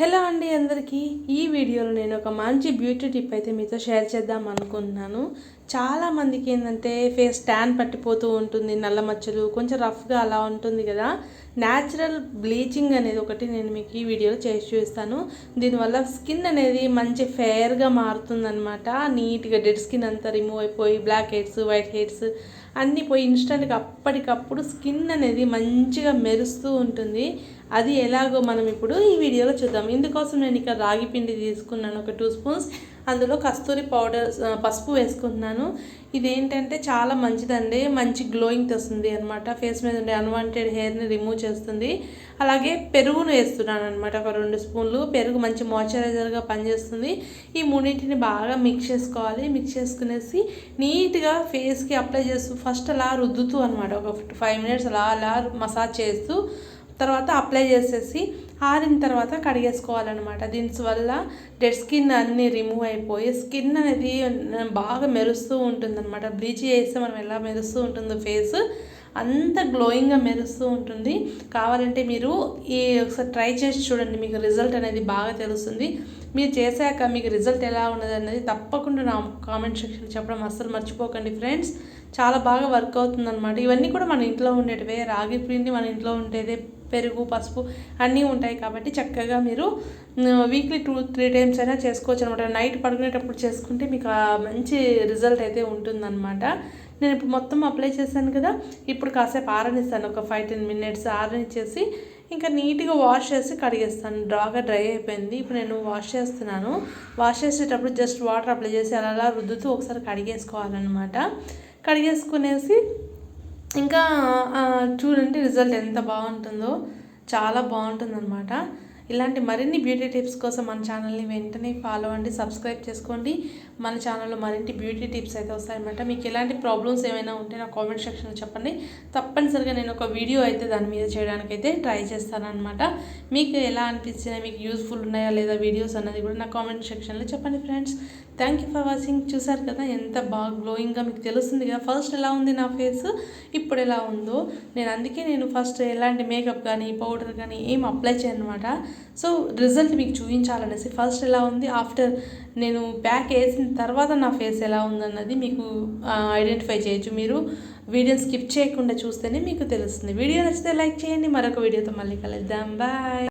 Hello అండి అందరికీ ఈ వీడియోలో నేను ఒక మంచి బ్యూటీ టిప్ అయితే మీతో షేర్ చేద్దాం అనుకుంటున్నాను. చాలా మందికి ఏంటంటే ఫేస్ ట్యాన్ పట్టిపోతూ ఉంటుంది నల్ల మచ్చలు కొంచెం రఫ్గా అలా ఉంటుంది కదా. న్యాచురల్ బ్లీచింగ్ అనేది ఒకటి నేను మీకు ఈ వీడియోలో చేసి చూపిస్తాను. దీనివల్ల స్కిన్ అనేది మంచి ఫెయిర్గా మారుతుందనమాట నీట్గా డెడ్ స్కిన్ అంతా రిమూవ్ అయిపోయి బ్లాక్ హెడ్స్ వైట్ హెడ్స్ అన్నీ పోయి ఇన్స్టెంట్గా అప్పటికప్పుడు స్కిన్ అనేది మంచిగా మెరుస్తూ ఉంటుంది. అది ఎలాగో మనం ఇప్పుడు ఈ వీడియోలో చూద్దాం. ఇందుకోసం నేను ఇక్కడ రాగి పిండి తీసుకున్నాను. ఒక టూ స్పూన్స్ అందులో కస్తూరి పౌడర్ పసుపు వేసుకుంటున్నాను. ఇదేంటంటే చాలా మంచిదండి. మంచి గ్లోయింగ్ తెస్తుంది అనమాట ఫేస్ మీద ఉండే అన్వాంటెడ్ హెయిర్ని రిమూవ్ చేస్తుంది. అలాగే పెరుగును వేస్తున్నాను అనమాట ఒక రెండు స్పూన్లు. పెరుగు మంచి మాయిశ్చరైజర్గా పనిచేస్తుంది. ఈ మూడింటిని బాగా మిక్స్ చేసుకోవాలి. మిక్స్ చేసుకునేసి నీట్గా ఫేస్కి అప్లై చేస్తూ ఫస్ట్ అలా రుద్దుతూ అనమాట ఒక ఫైవ్ మినిట్స్ అలా అలా మసాజ్ చేస్తూ తర్వాత అప్లై చేసేసి ఆరిన తర్వాత కడిగేసుకోవాలన్నమాట. దీనివల్ల డెడ్ స్కిన్ అన్నీ రిమూవ్ అయిపోయి స్కిన్ అనేది బాగా మెరుస్తూ ఉంటుందన్నమాట. బ్లీచ్ చేస్తే మనం ఎలా మెరుస్తూ ఉంటుందో ఫేస్ అంత గ్లోయింగ్గా మెరుస్తూ ఉంటుంది. కావాలంటే మీరు ఈ ఒకసారి ట్రై చేసి చూడండి మీకు రిజల్ట్ అనేది బాగా తెలుస్తుంది. మీరు చేశాక మీకు రిజల్ట్ ఎలా ఉన్నది అనేది తప్పకుండా నా కామెంట్ సెక్షన్ చెప్పడం అస్సలు మర్చిపోకండి ఫ్రెండ్స్ చాలా బాగా వర్క్ అవుతుందన్నమాట. ఇవన్నీ కూడా మన ఇంట్లో ఉండేటివే. రాగి పిండి మన ఇంట్లో ఉండేదే పెరుగు పసుపు అన్నీ ఉంటాయి కాబట్టి చక్కగా మీరు వీక్లీ టూ త్రీ టైమ్స్ అయినా చేసుకోవచ్చు అనమాట. నైట్ పడుకునేటప్పుడు చేసుకుంటే మీకు మంచి రిజల్ట్ అయితే ఉంటుందన్నమాట. నేను ఇప్పుడు మొత్తం అప్లై చేశాను కదా ఇప్పుడు కాసేపు ఆరనిస్తాను. ఒక ఫైవ్ టెన్ మినిట్స్ ఆరనిచ్చేసి ఇంకా నీట్గా వాష్ చేసి కడిగేస్తాను. బాగా డ్రై అయిపోయింది. ఇప్పుడు నేను వాష్ చేస్తున్నాను. వాష్ చేసేటప్పుడు జస్ట్ వాటర్ అప్లై చేసి అలా అలా రుద్దుతూ ఒకసారి కడిగేసుకోవాలన్నమాట. కడిగేసుకునేసి ఇంకా చూడండి రిజల్ట్ ఎంత బాగుంటుందో. చాలా బాగుంటుందన్నమాట. ఇలాంటి మరిన్ని బ్యూటీ టిప్స్ కోసం మన ఛానల్ని వెంటనే ఫాలో అండి సబ్స్క్రైబ్ చేసుకోండి. మన ఛానల్లో మరిన్ని బ్యూటీ టిప్స్ అయితే వస్తాయన్నమాట. మీకు ఎలాంటి ప్రాబ్లమ్స్ ఏమైనా ఉంటే నా కామెంట్ సెక్షన్లో చెప్పండి. తప్పనిసరిగా నేను ఒక వీడియో అయితే దాని మీద చేయడానికి అయితే ట్రై చేస్తానమాట మీకు ఎలా అనిపించినాయి మీకు యూస్ఫుల్ ఉన్నాయా లేదా వీడియోస్ అన్నది కూడా నా కామెంట్ సెక్షన్లో చెప్పండి friends thank you for watching చూసారు కదా ఎంత బాగా గ్లోయింగ్గా మీకు తెలుస్తుంది కదా. ఫస్ట్ ఎలా ఉంది నా ఫేస్ ఇప్పుడు ఎలా ఉందో. నేను అందుకే నేను ఫస్ట్ ఎలాంటి మేకప్ కానీ పౌడర్ కానీ ఏం అప్లై చేయను అనమాట సో రిజల్ట్ మీకు చూపించాలనేసి ఫస్ట్ ఎలా ఉంది? ఆఫ్టర్ నేను ప్యాక్ వేసిన తర్వాత నా ఫేస్ ఎలా ఉందన్నది మీకు ఐడెంటిఫై చేయొచ్చు మీరు. వీడియోని స్కిప్ చేయకుండా చూస్తేనే మీకు తెలుస్తుంది. వీడియో నచ్చితే లైక్ చేయండి. మరొక వీడియోతో మళ్ళీ కలుద్దాం. బాయ్.